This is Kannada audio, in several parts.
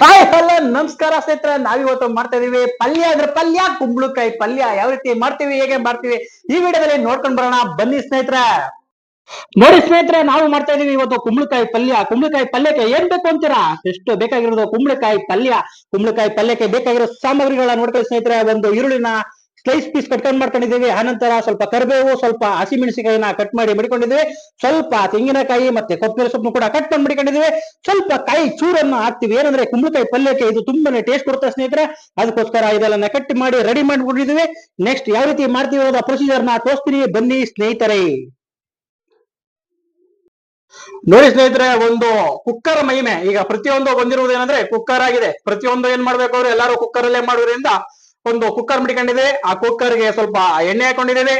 ಹಾಯ್, ಹಲೋ, ನಮಸ್ಕಾರ ಸ್ನೇಹಿತರೆ. ನಾವಿವತ್ತು ಮಾಡ್ತಾ ಇದೀವಿ ಪಲ್ಯ ಅಂದ್ರೆ ಪಲ್ಯ, ಕುಂಬಳಕಾಯಿ ಪಲ್ಯ. ಯಾವ ರೀತಿ ಮಾಡ್ತೀವಿ, ಹೇಗೆ ಮಾಡ್ತೀವಿ, ಈ ವಿಡಿಯೋದಲ್ಲಿ ನೋಡ್ಕೊಂಡ್ ಬರೋಣ. ಬನ್ನಿ ಸ್ನೇಹಿತರೆ. ನೋಡಿ ಸ್ನೇಹಿತರೆ, ನಾವು ಮಾಡ್ತಾ ಇದೀವಿ ಇವತ್ತು ಕುಂಬಳಕಾಯಿ ಪಲ್ಯ. ಕುಂಬಳಕಾಯಿ ಪಲ್ಯಕ್ಕೆ ಏನ್ ಬೇಕು ಅಂತೀರಾ? ಎಷ್ಟು ಬೇಕಾಗಿರೋದು ಕುಂಬಳಕಾಯಿ ಪಲ್ಯ? ಕುಂಬಳಕಾಯಿ ಪಲ್ಯಕ್ಕೆ ಬೇಕಾಗಿರೋ ಸಾಮಗ್ರಿಗಳನ್ನ ನೋಡ್ಕೊಳ್ಳಿ ಸ್ನೇಹಿತರೆ. ಒಂದು ಈರುಳ್ಳಿನ ಸ್ಲೈಸ್ ಪೀಸ್ ಕಟ್ ಮಾಡ್ಕೊಂಡಿದ್ದೀವಿ. ಆನಂತರ ಸ್ವಲ್ಪ ಕರಿಬೇವು, ಸ್ವಲ್ಪ ಹಸಿಮೆಣಸಿಕಾಯಿನ ಕಟ್ ಮಾಡಿ ಮಡಿಕೊಂಡಿದ್ದೀವಿ. ಸ್ವಲ್ಪ ತೆಂಗಿನಕಾಯಿ ಮತ್ತೆ ಕೊಬ್ಬರಿ ಸೊಪ್ಪು ಕೂಡ ಕಟ್ ಮಾಡಿ ಮಡಿಕೊಂಡಿದ್ದೀವಿ. ಸ್ವಲ್ಪ ಕಾಯಿ ಚೂರನ್ನು ಹಾಕ್ತಿವಿ. ಏನಂದ್ರೆ ಕುಂಬಳಕಾಯಿ ಪಲ್ಯಕ್ಕೆ ಇದು ತುಂಬಾನೇ ಟೇಸ್ಟ್ ಕೊಡುತ್ತೆ ಸ್ನೇಹಿತರೆ. ಅದಕ್ಕೋಸ್ಕರ ಇದೆಲ್ಲ ಕಟ್ ಮಾಡಿ ರೆಡಿ ಮಾಡಿಕೊಂಡಿದ್ದೀವಿ ನೆಕ್ಸ್ಟ್ ಯಾವ ರೀತಿ ಮಾಡ್ತೀವಿ ಅನ್ನೋದ ಪ್ರೊಸೀಜರ್ನ ತೋರಿಸ್ತೀನಿ. ಬನ್ನಿ ಸ್ನೇಹಿತರೆ. ನೋಡಿ ಸ್ನೇಹಿತರೆ, ಒಂದು ಕುಕ್ಕರ್ ಮಹಿಮೆ. ಈಗ ಪ್ರತಿಯೊಂದು ಬಂದಿರುವುದು ಏನಂದ್ರೆ ಕುಕ್ಕರ್ ಆಗಿದೆ. ಪ್ರತಿಯೊಂದು ಏನ್ ಮಾಡ್ಬೇಕು ಅವ್ರು? ಎಲ್ಲಾರು ಕುಕ್ಕರ್ ಅಲ್ಲೇ ಮಾಡೋದ್ರಿಂದ ಒಂದು ಕುಕ್ಕರ್ ಮಡಿಕೊಂಡಿದೆ ಆ ಕುಕ್ಕರ್ಗೆ ಸ್ವಲ್ಪ ಎಣ್ಣೆ ಹಾಕೊಂಡಿದ್ದೇವೆ.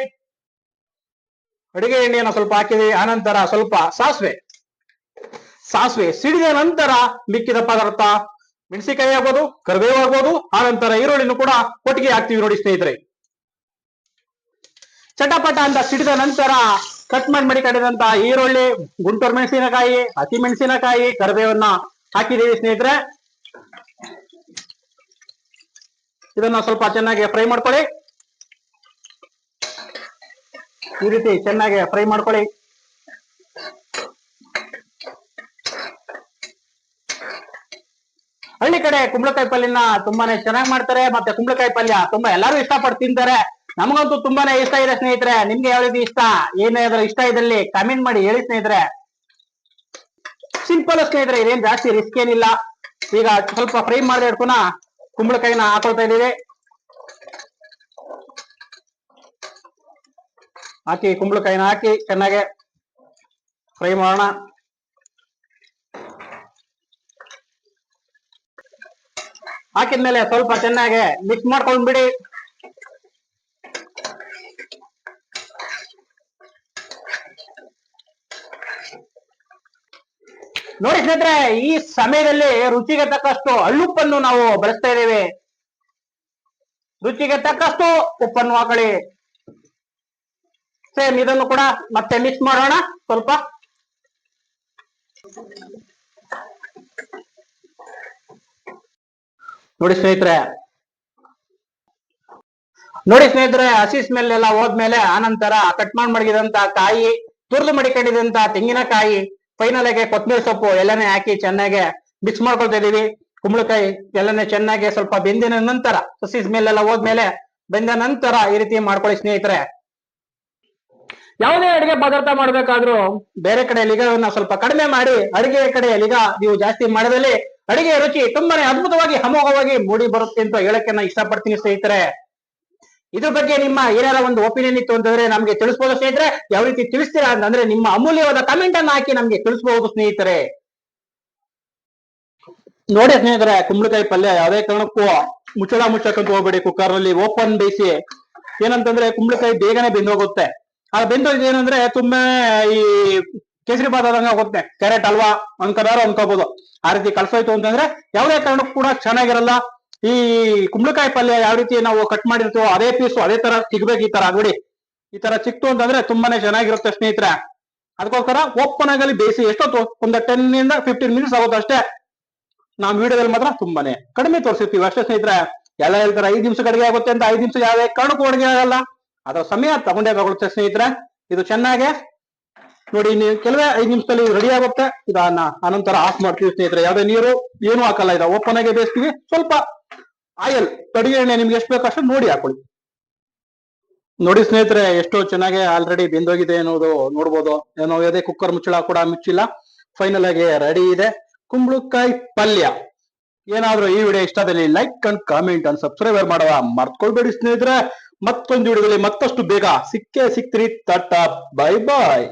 ಅಡುಗೆ ಎಣ್ಣೆಯನ್ನು ಸ್ವಲ್ಪ ಹಾಕಿದೆ ಆನಂತರ ಸ್ವಲ್ಪ ಸಾಸಿವೆ. ಸಾಸಿವೆ ಸಿಡಿದ ನಂತರ ಮಿಕ್ಕಿದ ಪದಾರ್ಥ, ಮೆಣಸಿನಕಾಯಿ ಆಗ್ಬೋದು, ಕರಿಬೇವು ಆಗ್ಬೋದು ಆನಂತರ ಈರುಳ್ಳಿನೂ ಕೂಡ ಕೊಟ್ಟಿಗೆ ಹಾಕ್ತೀವಿ ನೋಡಿ ಸ್ನೇಹಿತರೆ. ಚಟಪಟ ಅಂತ ಸಿಡಿದ ನಂತರ ಕಟ್ ಮಾಡಿ ಮಡಿಕೊಂಡಿದಂತ ಈರುಳ್ಳಿ, ಗುಂಟೂರು ಮೆಣಸಿನಕಾಯಿ, ಹಸಿ ಮೆಣಸಿನಕಾಯಿ, ಕರಿಬೇವನ್ನ ಹಾಕಿದ್ದೀವಿ ಸ್ನೇಹಿತರೆ. ಇದನ್ನ ಸ್ವಲ್ಪ ಚೆನ್ನಾಗಿ ಫ್ರೈ ಮಾಡ್ಕೊಳ್ಳಿ. ಈ ರೀತಿ ಚೆನ್ನಾಗಿ ಫ್ರೈ ಮಾಡ್ಕೊಳ್ಳಿ. ಹಳ್ಳಿ ಕಡೆ ಕುಂಬಳಕಾಯಿ ಪಲ್ಯನ ತುಂಬಾನೇ ಚೆನ್ನಾಗಿ ಮಾಡ್ತಾರೆ, ಮತ್ತೆ ಕುಂಬಳಕಾಯಿ ಪಲ್ಯ ತುಂಬಾ ಎಲ್ಲರೂ ಇಷ್ಟಪಟ್ಟು ತಿಂತಾರೆ. ನಮಗಂತೂ ತುಂಬಾನೇ ಇಷ್ಟ ಇದೆ ಸ್ನೇಹಿತರೆ, ನಿಮ್ಗೆ ಯಾವ ರೀತಿ ಇಷ್ಟ? ಏನಾದ್ರೂ ಇಷ್ಟ ಇದ್ರಲ್ಲಿ ಕಮೆಂಟ್ ಮಾಡಿ ಹೇಳಿ ಸ್ನೇಹಿತರೆ. ಸಿಂಪಲ್ ಸ್ನೇಹಿತರೆ, ಇದೇನ್ ಜಾಸ್ತಿ ರಿಸ್ಕ್ ಏನಿಲ್ಲ. ಈಗ ಸ್ವಲ್ಪ ಫ್ರೈ ಮಾಡಿ ಇಟ್ಕೊನ? ಕುಂಬಳಕಾಯಿನ ಹಾಕೊಳ್ತಾ ಇದ್ದೀವಿ. ಹಾಕಿ ಕುಂಬಳಕಾಯಿನ ಹಾಕಿ ಚೆನ್ನಾಗೆ ಫ್ರೈ ಮಾಡೋಣ. ಹಾಕಿದ್ಮೇಲೆ ಸ್ವಲ್ಪ ಚೆನ್ನಾಗೆ ಮಿಕ್ಸ್ ಮಾಡ್ಕೊಂಡ್ಬಿಡಿ. ನೋಡಿ ಸ್ನೇಹಿತರೆ, ಈ ಸಮಯದಲ್ಲಿ ರುಚಿಗೆ ತಕ್ಕಷ್ಟು ಹಳ್ಳುಪ್ಪನ್ನು ನಾವು ಬಳಸ್ತಾ ಇದ್ದೇವೆ. ರುಚಿಗೆ ತಕ್ಕಷ್ಟು ಉಪ್ಪನ್ನು ಹಾಕೊಳ್ಳಿ. ಸೇಮ್ ಇದನ್ನು ಕೂಡ ಮತ್ತೆ ಮಿಕ್ಸ್ ಮಾಡೋಣ ಸ್ವಲ್ಪ. ನೋಡಿ ಸ್ನೇಹಿತರೆ. ನೋಡಿ ಸ್ನೇಹಿತರೆ, ಹಸಿ ಸ್ಮೆಲ್ ಎಲ್ಲ ಹೋದ್ಮೇಲೆ ಆನಂತರ ಕಟ್ ಮಾಡಿ ಮಡಗಿದಂತ ಕಾಯಿ, ತುರ್ದು ಮಡಿಕೊಂಡಿದಂತ ತೆಂಗಿನಕಾಯಿ ಫೈನಲ್ ಆಗಿ ಕೊತ್ತಂಬರಿ ಸೊಪ್ಪು ಎಲ್ಲನೇ ಹಾಕಿ ಚೆನ್ನಾಗಿ ಮಿಕ್ಸ್ ಮಾಡ್ಕೊಳ್ತಾ ಇದೀವಿ ಕುಂಬಳಕಾಯಿ ಎಲ್ಲನೇ ಚೆನ್ನಾಗಿ ಸ್ವಲ್ಪ ಬೆಂದಿನ ನಂತರ ಸಸಿ ಮೇಲೆಲ್ಲ ಹೋದ್ಮೇಲೆ ಬೆಂದ ನಂತರ ಈ ರೀತಿ ಮಾಡ್ಕೊಳ್ಳಿ ಸ್ನೇಹಿತರೆ. ಯಾವುದೇ ಅಡಿಗೆ ಪದಾರ್ಥ ಮಾಡ್ಬೇಕಾದ್ರೂ ಬೇರೆ ಕಡೆ ಲಿಗವನ್ನ ಸ್ವಲ್ಪ ಕಡಿಮೆ ಮಾಡಿ ಅಡಿಗೆ ಕಡೆ ಲಿಗ ನೀವು ಜಾಸ್ತಿ ಮಾಡದಲ್ಲಿ ಅಡಿಗೆ ರುಚಿ ತುಂಬಾನೇ ಅದ್ಭುತವಾಗಿ ಅಮೋಘವಾಗಿ ಮೂಡಿ ಬರುತ್ತೆ ಅಂತ ಹೇಳಕ್ಕೆ ನಾನು ಇಷ್ಟಪಡ್ತೀನಿ ಸ್ನೇಹಿತರೆ. ಇದ್ರ ಬಗ್ಗೆ ನಿಮ್ಮ ಏನಾರ ಒಂದು ಒಪಿನಿಯನ್ ಇತ್ತು ಅಂತಂದ್ರೆ ನಮ್ಗೆ ತಿಳಿಸ್ಬೋದು ಸ್ನೇಹಿತರೆ? ಯಾವ ರೀತಿ ತಿಳಿಸ್ತೀರಾ ಅಂತಂದ್ರೆ ನಿಮ್ಮ ಅಮೂಲ್ಯವಾದ ಕಮೆಂಟ್ ಅನ್ನು ಹಾಕಿ ನಮ್ಗೆ ತಿಳಿಸಬಹುದು ಸ್ನೇಹಿತರೆ. ನೋಡಿ ಸ್ನೇಹಿತರೆ, ಕುಂಬಳಕಾಯಿ ಪಲ್ಯ ಯಾವುದೇ ಕಾರಣಕ್ಕೂ ಮುಚ್ಚಳ ಮುಚ್ಚಕ್ಕಂತ ಹೋಗ್ಬೇಡಿ ಕುಕ್ಕರ್ನಲ್ಲಿ ಓಪನ್ ಬೇಯಿಸಿ. ಏನಂತಂದ್ರೆ ಕುಂಬಳಕಾಯಿ ಬೇಗನೆ ಬೆಂದೋಗುತ್ತೆ. ಆ ಬೆಂದೋಗಿದೆ ಏನಂದ್ರೆ ತುಂಬಾ ಈ ಕೇಸರಿ ಬಾತ್ ಆದಂಗ ಆಗುತ್ತೆ. ಕ್ಯಾರೆಟ್ ಅಲ್ವಾ ಅನ್ಕೋದಾರು ಅನ್ಕೋಬಹುದು ಆ ರೀತಿ ಕಳ್ಸೋಯ್ತು ಅಂತಂದ್ರೆ ಯಾವುದೇ ಕಾರಣಕ್ಕೂ ಕೂಡ ಚೆನ್ನಾಗಿರಲ್ಲ. ಈ ಕುಂಬಳಕಾಯಿ ಪಲ್ಯ ಯಾವ ರೀತಿ ನಾವು ಕಟ್ ಮಾಡಿರ್ತೀವೋ ಅದೇ ಪೀಸು ಅದೇ ತರ ಸಿಗ್ಬೇಕು ಈ ತರ. ನೋಡಿ, ಈ ತರ ಸಿಕ್ತು ಅಂತಂದ್ರೆ ತುಂಬಾನೇ ಚೆನ್ನಾಗಿರುತ್ತೆ ಸ್ನೇಹಿತರೆ. ಅದಕ್ಕೋಸ್ಕರ ಓಪನ್ ಆಗಲಿ, ಬೇಯಿಸಿ. ಎಷ್ಟೊತ್ತು? ಒಂದು ಟೆನ್ ಇಂದ ಫಿಫ್ಟೀನ್ ಮಿನಿಟ್ಸ್ ಆಗುತ್ತೆ ಅಷ್ಟೇ. ನಾವು ವಿಡಿಯೋದಲ್ಲಿ ಮಾತ್ರ ತುಂಬಾನೇ. ಕಡಿಮೆ ತೋರಿಸಿರ್ತೀವಿ ಅಷ್ಟೇ ಸ್ನೇಹಿತರೆ. ಎಲ್ಲ ಹೇಳ್ತಾರೆ, ಐದು ನಿಮಿಷ ಕಡಿಮೆ ಆಗುತ್ತೆ ಅಂತ. ಐದು ನಿಮಿಷ ಯಾವುದೇ ಕಾರಣಕ್ಕೂ ಅಡುಗೆ ಆಗಲ್ಲ. ಅದರ ಸಮಯ ತಗೊಂಡೇ ತಗೊಳುತ್ತೆ ಸ್ನೇಹಿತರೆ. ಇದು ಚೆನ್ನಾಗೆ, ನೋಡಿ ಕೆಲವೇ ಐದು ನಿಮಿಷದಲ್ಲಿ ರೆಡಿ ಆಗುತ್ತೆ. ಇದನ್ನ ಅನಂತರ ಆಫ್ ಮಾಡ್ತೀವಿ ಸ್ನೇಹಿತರೆ. ಯಾವುದೇ ನೀರು, ಏನು ಹಾಕಲ್ಲ. ಇದು ಓಪನ್ ಆಗಿ ಬೇಯಿಸ್ತೀವಿ. ಸ್ವಲ್ಪ ಆಯಿಲ್ ಕಡಿ ಎಣ್ಣೆ ನಿಮ್ಗೆ ಎಷ್ಟು ಬೇಕು ಅಷ್ಟು ನೋಡಿ ಹಾಕೊಳ್ಳಿ. ನೋಡಿ ಸ್ನೇಹಿತರೆ, ಎಷ್ಟೋ ಚೆನ್ನಾಗಿ ಆಲ್ರೆಡಿ ಬೆಂದೋಗಿದೆ ಅನ್ನೋದು ನೋಡ್ಬೋದು. ಏನೋ ಯಾವುದೇ ಕುಕ್ಕರ್ ಮುಚ್ಚಳ ಕೂಡ ಮುಚ್ಚಿಲ್ಲ. ಫೈನಲ್ ಆಗಿ ರೆಡಿ ಇದೆ. ಕುಂಬಳಕಾಯಿ ಪಲ್ಯ. ಏನಾದ್ರೂ ಈ video ಇಷ್ಟದಲ್ಲಿ like and comment and subscribe ಮಾಡುವ ಮರ್ತ್ಕೊಳ್ಬೇಡಿ ಸ್ನೇಹಿತರೆ. ಮತ್ತೊಂದು ವಿಡಿಯೋದಲ್ಲಿ ಮತ್ತಷ್ಟು ಬೇಗ ಸಿಕ್ಕೇ ಸಿಕ್ತಿರಿ ತಟ್ಟ ಬೈ ಬಾಯ್